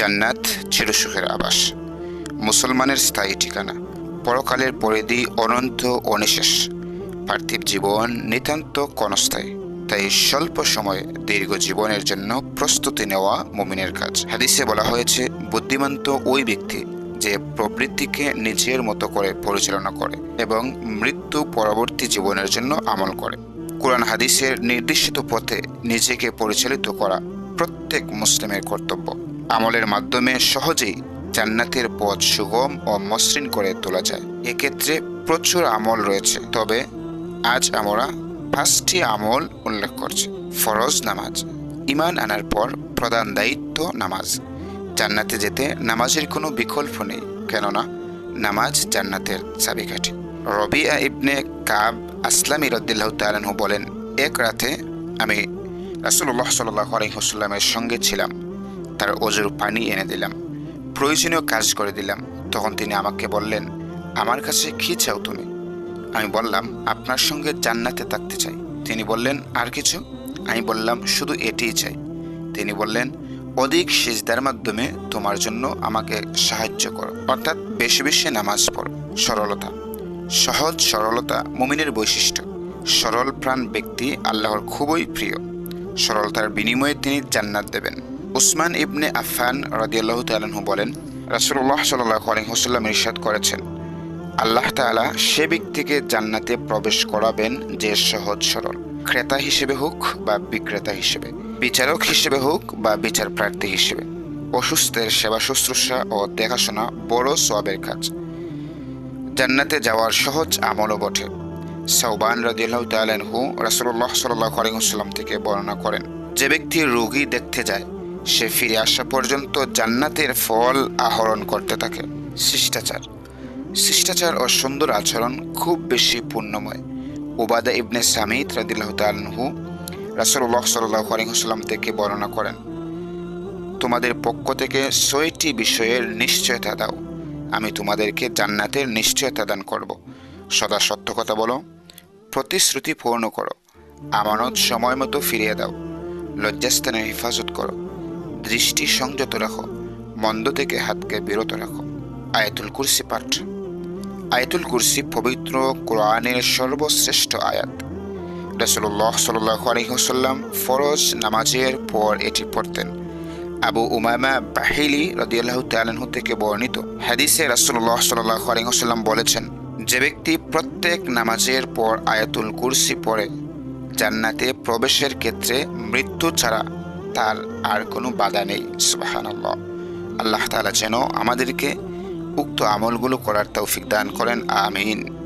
জান্নাত চিরসুখের আবাস। মুসলমানের স্থায়ী ঠিকানা। পরকালের পরিধি অনন্ত অনিশেষ। পার্থিব জীবন নিতান্ত কনস্থায়ী তাই স্বল্প সময়ে দীর্ঘ জীবনের জন্য প্রস্তুতি নেওয়া মুমিনের কাজ। হাদিসে বলা হয়েছে বুদ্ধিমান তো ওই ব্যক্তি যে প্রবৃত্তিকে নিজের মতো করে পরিচালনা করে এবং মৃত্যু পরবর্তী জীবনের জন্য আমল করে। কোরআন হাদিসের নির্দিষ্ট পথে নিজেকে পরিচালিত করা প্রত্যেক মুসলিমের কর্তব্য। আমলের মাধ্যমে সহজেই জান্নাতের পথ সুগম ও মসৃণ করে তোলা যায়। এক্ষেত্রে প্রচুর আমল রয়েছে, তবে আজ আমরা পাঁচটি আমল উল্লেখ করছি। ফরজ নামাজ ইমান আনার পর প্রধান দায়িত্ব নামাজ। জান্নাতে যেতে নামাজের কোনো বিকল্প নেই, কেননা নামাজ জান্নাতের চাবিকাঠি। রবিয়া ইবনে কাব আসলাম রদ্দিল্লাহ তালানহু বলেন, এক রাতে আমি রাসুল্লাহ সাল্লাহ আলহিহসাল্লামের সঙ্গে ছিলাম। তার অজুর পানি এনে দিলাম। প্রয়োজনীয় কাজ করে দিলাম। তখন তিনি আমাকে বললেন, আমার কাছে কী চাও তুমি? আমি বললাম, আপনার সঙ্গে জান্নাতে থাকতে চাই। তিনি বললেন, আর কিছু? আমি বললাম, শুধু এটিই চাই। তিনি বললেন, অধিক সিজদার মাধ্যমে তোমার জন্য আমাকে সাহায্য করো। অর্থাৎ বেশি বেশি নামাজ পড়ো। সরলতা। সহজ সরলতা মুমিনের বৈশিষ্ট্য। সরল প্রাণ ব্যক্তি আল্লাহর খুবই প্রিয়। সরলতার বিনিময়ে তিনি জান্নাত দেবেন। উসমান ইবনে আফান রদিয়াল্লাহ তালাহু বলেন রাসুল্লাহ সাল্লাহ আলহিহসাল্লাম ইরশাদ করেছেন, আল্লাহ তাআলা সে ব্যক্তিকে জান্নাতে প্রবেশ করাবেন যে সহজ সরল। ক্রেতা হিসেবে হোক বা বিক্রেতা হিসেবে, বিচারক হিসেবে হোক বা বিচার প্রার্থী হিসেবে, অসুস্থের সেবা শুশ্রূষা ও দেখাশোনা বড় সোয়াবের কাজ। জান্নাতে যাওয়ার সহজ আমলও বটে। সৌবান রদিয়াল্লাহ তালানহু রাসুল্লাহ সাল্লাহ আলহিহসাল্লাম থেকে বর্ণনা করেন, যে ব্যক্তি রোগী দেখতে যায় সে ফিরে আসা পর্যন্ত জান্নাতের ফল আহরণ করতে থাকে। শিষ্টাচার। শিষ্টাচার ও সুন্দর আচরণ খুব বেশি পুণ্যময়। ওবাদা ইবনে সামিদ রাদিল্লাহ তালহু রাসুল্লাহ সাল্লাহ আলহিহসাল্লাম থেকে বর্ণনা করেন, তোমাদের পক্ষ থেকে ছয়টি বিষয়ের নিশ্চয়তা দাও। আমি তোমাদেরকে জান্নাতের নিশ্চয়তা দান করব। সদা সত্য কথা বলো, প্রতিশ্রুতি পূর্ণ করো, আমানত সময় মতো ফিরিয়ে দাও। লজ্জাস্থানের হেফাজত করো। দৃষ্টি সংযত রাখো। মন্দ থেকে হাতকে বিরত রাখো। আয়াতুল কুরসি পাঠ। আয়াতুল কুরসি পবিত্র কোরআনের সর্বশ্রেষ্ঠ আয়াত। রসুল্লাহ সাল্লাহ আলহিহসাল্লাম ফরজ নামাজের পর এটি পড়তেন। আবু উমামা বাহিলি রদিয়াল্লাহ তালাহু থেকে বর্ণিত হাদিসে রাসুল্লাহ সাল্লাহ আলহিহসাল্লাম বলেছেন, যে ব্যক্তি প্রত্যেক নামাজের পর আয়াতুল কুরসি পড়ে, জান্নাতে প্রবেশের ক্ষেত্রে মৃত্যু ছাড়া তার আর কোনো বাধা নেই সুবাহান আল্লাহ আল্লাহ তালা যেন আমাদেরকে উক্ত আমলগুলো করার তৌফিক দান করেন, আমিন।